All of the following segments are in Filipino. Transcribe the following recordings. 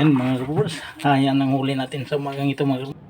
Yan mga kapupers. Ayan ang huli natin sa umagang ito mga kapupers.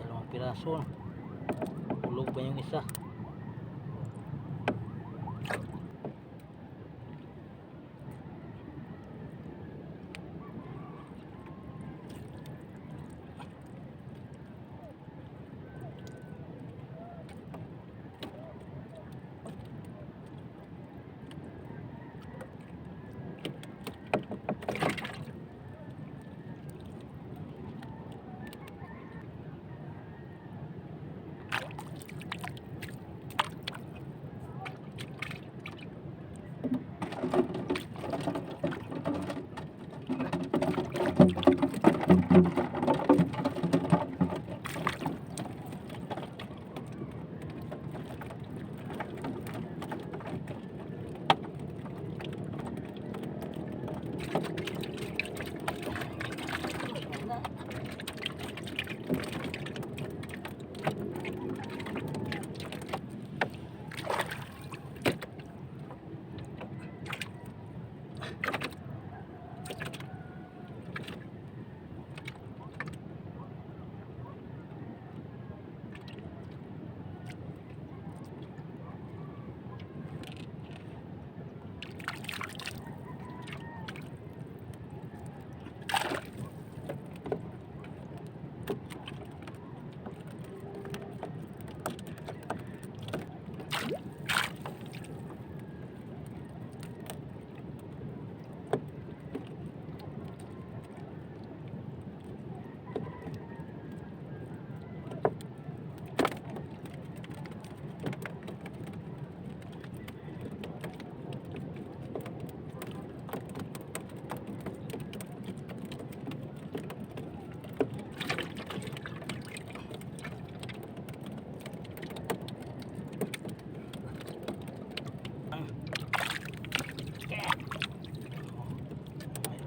Dalawang piraso. Ulog pa yung isa.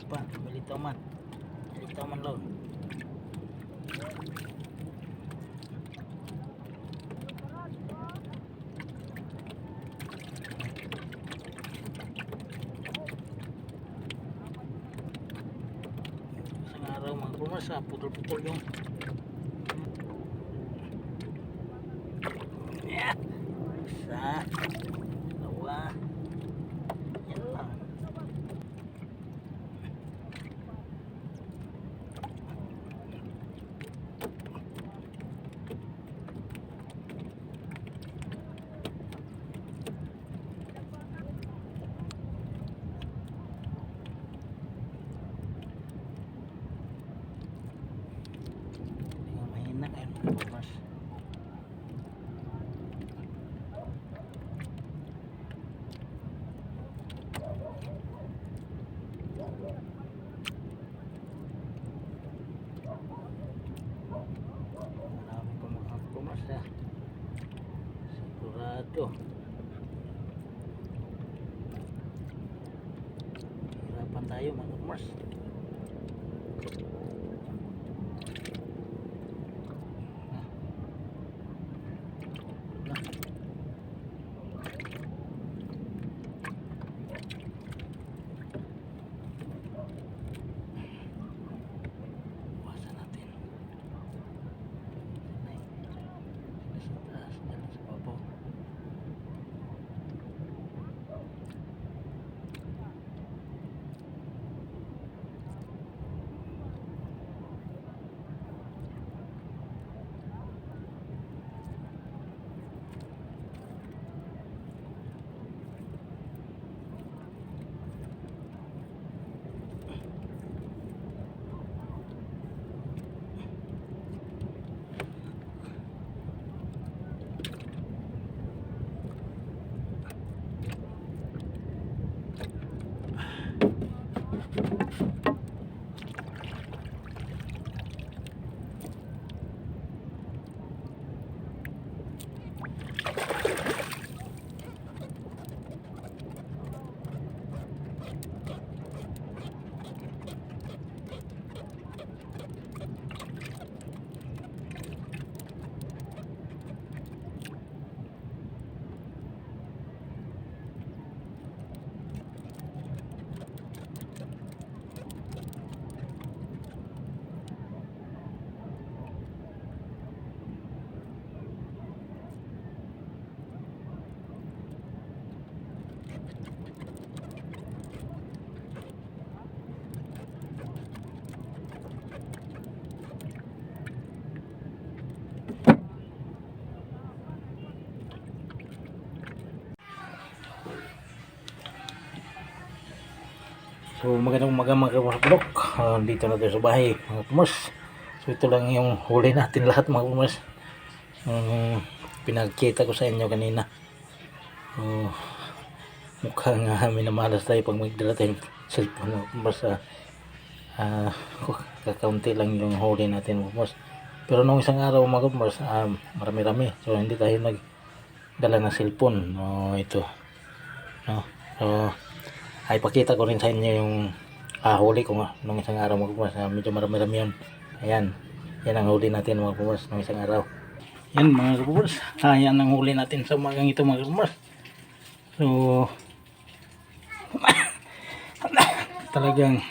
Pa. Balitaw man. Balitaw man lang. Isang araw mga kumars ha. Putol-putol yung Yeah. Isa. Dalawa. Yan lang. Hindi nga mahina kayo mga kumars. Marami pa mga kumas ha. Sigurado. Hirapan tayo mga kumas. Iwasan natin. Nay. Sila sa taas, dala sa babaw. So magandang umaga mga kapulok. Uh, dito na tayo sa bahay mga pumas. So ito lang yung huli natin lahat mga pumas. Yung pinagkita ko sa inyo kanina. So, mukhang uh, minamalas tayo pag magdala tayong cellphone mga pumas. Uh, uh, kakaunti lang yung huli natin mga pumas. Pero nung isang araw mga pumas, uh, marami-rami. So hindi tayo nagdala ng cellphone. No, ito. No. So, ay pakita ko rin sa inyo yung ah, huli ko nga nung isang araw mga pumas. Ah, medyo marami-rami yun. Ayan. Yan ang huli natin mga pumas nung isang araw. Yan mga pumas. Ah, yan ang huli natin sa umagang ito mga pumas. So, talagang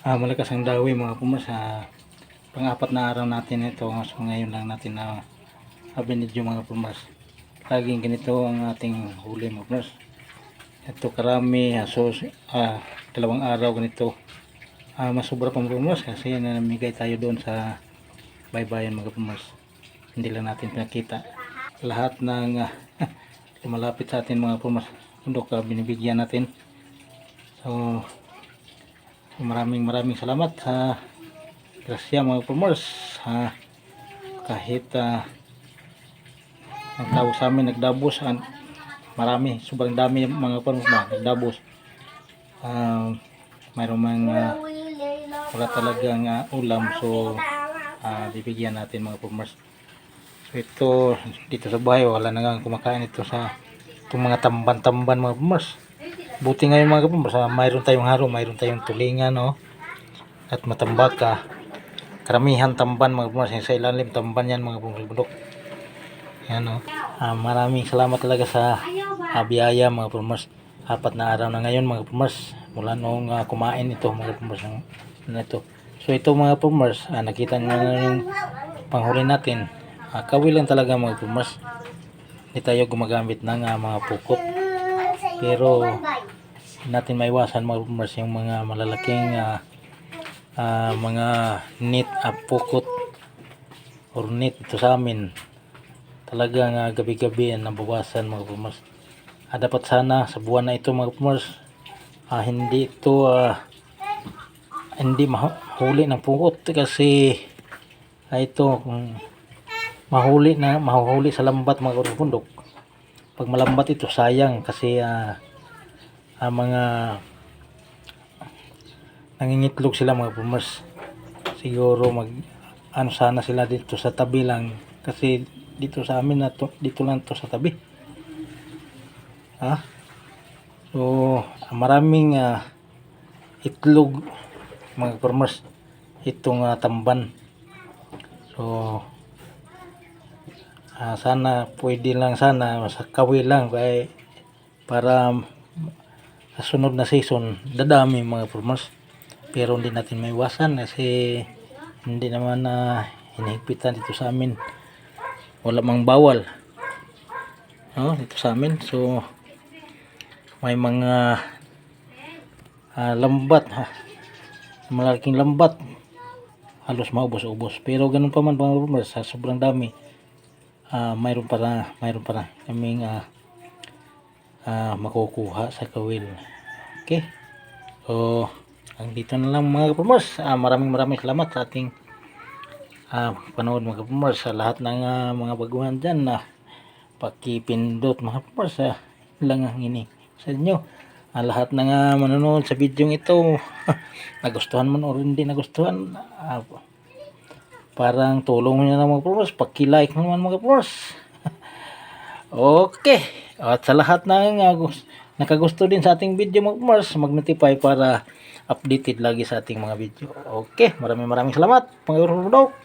ah, malakas ang dawi mga pumas. Ah, pang-apat na araw natin ito. So, ngayon lang natin na uh, binidyo mga pumas. Laging ganito ang ating huli mga pumas ito karami so ah, dalawang araw ganito. Ah, masobra pang pumas kasi namigay tayo doon sa baybayan mga pumas hindi lang natin pinakita. Lahat ng ah, lumalapit sa atin mga pumas bundok ah, binibigyan natin. So maraming maraming salamat sa grasya mga pumas ah, kahit ah, ang tawag sa amin nagdabos ang marami. Sobrang dami yung mga panuma dabos. Um, mayroong mga wala talagang uh, ulam. So uh, bibigyan natin mga farmers. So ito dito sa bahay wala na nga kumakain ito sa itong mga tamban-tamban mga farmers. Buti ngayon mga farmers uh, mayroon tayong haro mayroon tayong tulingan no? at matambaka. Karamihan tamban mga farmers sa ilalim tamban yan mga farmers bundok yan no? Ah, maraming salamat talaga sa uh, biyaya mga farmers apat na araw na ngayon mga farmers mula nung uh, kumain ito mga farmers ng ano ito. So ito mga farmers uh, nakita nyo na yung panghuli natin. Uh, kawi talaga mga farmers hindi tayo gumagamit ng uh, mga pukot pero natin maiwasan mga farmers yung mga malalaking uh, uh, mga net uh, pukot or net ito sa amin. Talagang uh, gabi-gabi ang nabawasan mga farmers ah, dapat sana sa buwan na ito mga farmers ah, hindi ito ah, hindi mahuli ng pungot kasi ah, ito kung mahuli na mahuhuli sa lambat mga kapundok pag malambat ito sayang kasi ah, ah, mga nangingitlog sila mga farmers siguro mag ano sana sila dito sa tabi lang kasi dito sa amin na to, dito lang to sa tabi ha? So maraming uh, itlog mga farmers itong uh, tamban. So uh, sana pwede lang sana sa kawi lang kaya para sa sunod na season dadami mga farmers. Pero hindi natin maiwasan kasi hindi naman na uh, hinihigpitan dito sa amin. Wala mang bawal. No, dito sa amin. So may mga uh, lambat ha. Malaking lambat. Halos maubos-ubos. Pero ganun pa man mga sa sobrang dami. Uh, mayroon para mayroon para kaming uh, uh, makukuha sa kawil. Okay? So dito na lang mga kapamers uh, maraming maraming salamat sa ating uh, panood mga kapamers sa lahat ng uh, mga baguhan dyan na uh, pakipindot mga kapamers uh, lang ang ini sa inyo. Uh, lahat ng uh, manonood sa video ito nagustuhan man o hindi nagustuhan uh, parang tulong nyo na mga kapamers pakilike naman mga kapamers okay at sa lahat ng uh, nakagusto din sa ating video mga kapamers mag-notify para updated lagi sa ating mga video. Okay maraming maraming salamat mga kapamers